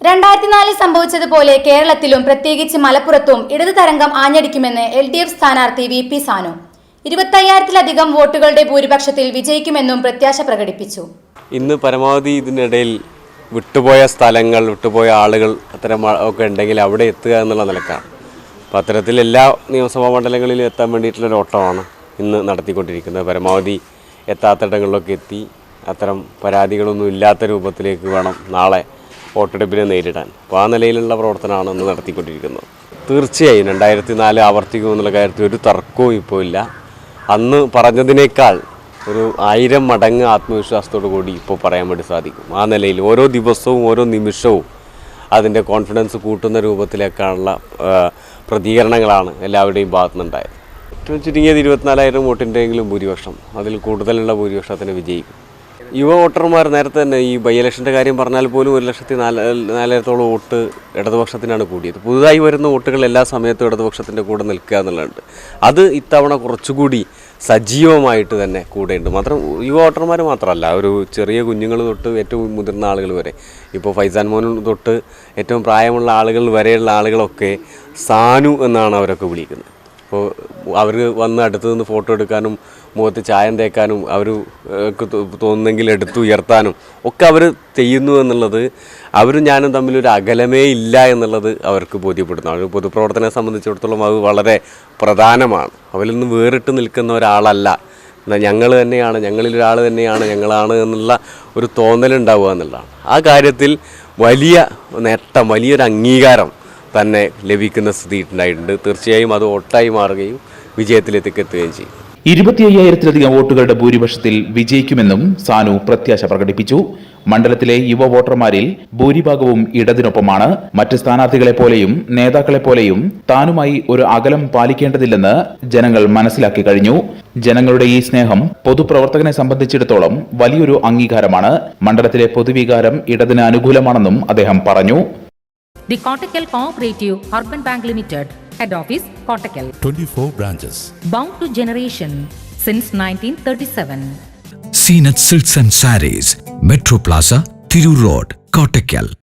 രണ്ടായിരത്തി നാലിൽ സംഭവിച്ചതുപോലെ കേരളത്തിലും പ്രത്യേകിച്ച് മലപ്പുറത്തും ഇടതു തരംഗം ആഞ്ഞടിക്കുമെന്ന് എൽ ഡി എഫ് സ്ഥാനാർത്ഥി വി പി സാനു. ഇരുപത്തയ്യായിരത്തിലധികം വോട്ടുകളുടെ ഭൂരിപക്ഷത്തിൽ വിജയിക്കുമെന്നും പ്രത്യാശ പ്രകടിപ്പിച്ചു. ഇന്ന് പരമാവധി ഇതിനിടയിൽ വിട്ടുപോയ സ്ഥലങ്ങൾ വിട്ടുപോയ ആളുകൾ അത്തരം ഒക്കെ ഉണ്ടെങ്കിൽ അവിടെ എത്തുക എന്നുള്ള നിലക്കാണ്. അപ്പോൾ അത്തരത്തിൽ എല്ലാ നിയമസഭാ മണ്ഡലങ്ങളിലും എത്താൻ വേണ്ടിയിട്ടുള്ളൊരു ഓട്ടമാണ് ഇന്ന് നടത്തിക്കൊണ്ടിരിക്കുന്നത്. പരമാവധി എത്താത്തിടങ്ങളിലൊക്കെ എത്തി അത്തരം പരാതികളൊന്നും ഇല്ലാത്ത രൂപത്തിലേക്ക് വേണം നാളെ വോട്ടെടുപ്പിനെ നേരിടാൻ. അപ്പോൾ ആ നിലയിലുള്ള പ്രവർത്തനമാണ് ഇന്ന് നടത്തിക്കൊണ്ടിരിക്കുന്നത്. തീർച്ചയായും രണ്ടായിരത്തി നാല് ആവർത്തിക്കും എന്നുള്ള കാര്യത്തിൽ ഒരു തർക്കവും ഇപ്പോൾ ഇല്ല. അന്ന് പറഞ്ഞതിനേക്കാൾ ഒരു ആയിരം മടങ്ങ് ആത്മവിശ്വാസത്തോടു കൂടി ഇപ്പോൾ പറയാൻ വേണ്ടി സാധിക്കും. ആ നിലയിൽ ഓരോ ദിവസവും ഓരോ നിമിഷവും അതിന്റെ കോൺഫിഡൻസ് കൂട്ടുന്ന രൂപത്തിലേക്കാണുള്ള പ്രതികരണങ്ങളാണ് എല്ലാവരുടെയും ഭാഗത്തുനിന്നുണ്ടായത്. ഏറ്റവും ചുരുങ്ങിയത് ഇരുപത്തിനാലായിരം വോട്ടിന്റെയെങ്കിലും ഭൂരിപക്ഷം. അതിൽ കൂടുതലുള്ള ഭൂരിപക്ഷത്തിന് വിജയിക്കും. യുവ വോട്ടർമാർ നേരത്തെ തന്നെ ഈ ബൈ ഇലക്ഷന്റെ കാര്യം പറഞ്ഞാൽ പോലും ഒരു ലക്ഷത്തി നാല് നാലായിരത്തോളം വോട്ട് ഇടതുപക്ഷത്തിനാണ് കൂടിയത്. പുതുതായി വരുന്ന വോട്ടുകൾ എല്ലാ സമയത്തും ഇടതുപക്ഷത്തിന്റെ കൂടെ നിൽക്കുക എന്നുള്ളതുണ്ട്. അത് ഇത്തവണ കുറച്ചുകൂടി സജീവമായിട്ട് തന്നെ കൂടെയുണ്ട്. മാത്രം യുവ വോട്ടർമാർ മാത്രമല്ല ഒരു ചെറിയ കുഞ്ഞുങ്ങൾ തൊട്ട് ഏറ്റവും മുതിർന്ന ആളുകൾ വരെ. ഇപ്പോൾ ഫൈസാൻ മോൻ തൊട്ട് ഏറ്റവും പ്രായമുള്ള ആളുകൾ വരെയുള്ള ആളുകളൊക്കെ സാനു എന്നാണ് അവരൊക്കെ വിളിക്കുന്നത്. അപ്പോൾ അവർ വന്ന് അടുത്ത് നിന്ന് ഫോട്ടോ എടുക്കാനും മുഖത്ത് ചായം തേക്കാനും അവർ തോന്നുന്നെങ്കിൽ എടുത്തു ഉയർത്താനും ഒക്കെ അവർ ചെയ്യുന്നു എന്നുള്ളത് അവരും ഞാനും തമ്മിൽ ഒരു അകലമേ ഇല്ല എന്നുള്ളത് അവർക്ക് ബോധ്യപ്പെടുന്നു അവർ പൊതുപ്രവർത്തനത്തെ സംബന്ധിച്ചിടത്തോളം അത് വളരെ പ്രധാനമാണ്. അവരിൽ നിന്ന് വേറിട്ട് നിൽക്കുന്ന ഒരാളല്ല. എന്നാൽ ഞങ്ങൾ തന്നെയാണ് ഞങ്ങളിൽ ഒരാൾ തന്നെയാണ് ഞങ്ങളാണ് എന്നുള്ള ഒരു തോന്നലുണ്ടാവുക എന്നുള്ളതാണ്. ആ കാര്യത്തിൽ വലിയ നേട്ടം വലിയൊരു അംഗീകാരം തന്നെ ലഭിക്കുന്ന സ്ഥിതി ഉണ്ടായിട്ടുണ്ട്. തീർച്ചയായും അത് ഒട്ടായി മാറുകയും വിജയത്തിലേക്ക് എത്തുകയും ചെയ്യും. ഇരുപത്തി അയ്യായിരത്തിലധികം വോട്ടുകളുടെ ഭൂരിപക്ഷത്തിൽ വിജയിക്കുമെന്നും സാനു പ്രത്യാശ പ്രകടിപ്പിച്ചു. മണ്ഡലത്തിലെ യുവ വോട്ടർമാരിൽ ഭൂരിഭാഗവും ഇടതിനൊപ്പമാണ്. മറ്റ് സ്ഥാനാർത്ഥികളെ പോലെയും നേതാക്കളെ പോലെയും താനുമായി ഒരു അകലം പാലിക്കേണ്ടതില്ലെന്ന് ജനങ്ങൾ മനസ്സിലാക്കി കഴിഞ്ഞു. ജനങ്ങളുടെ ഈ സ്നേഹം പൊതുപ്രവർത്തകനെ സംബന്ധിച്ചിടത്തോളം വലിയൊരു അംഗീകാരമാണ്. മണ്ഡലത്തിലെ പൊതുവികാരം ഇടതിന് അനുകൂലമാണെന്നും അദ്ദേഹം പറഞ്ഞു. The Kottakkal Cooperative Urban Bank Limited, Head Office, Kottakkal. 24 branches. Bound to generation since 1937. Seen at Silts and Saris, Metro Plaza, Thiru Road, Kottakkal.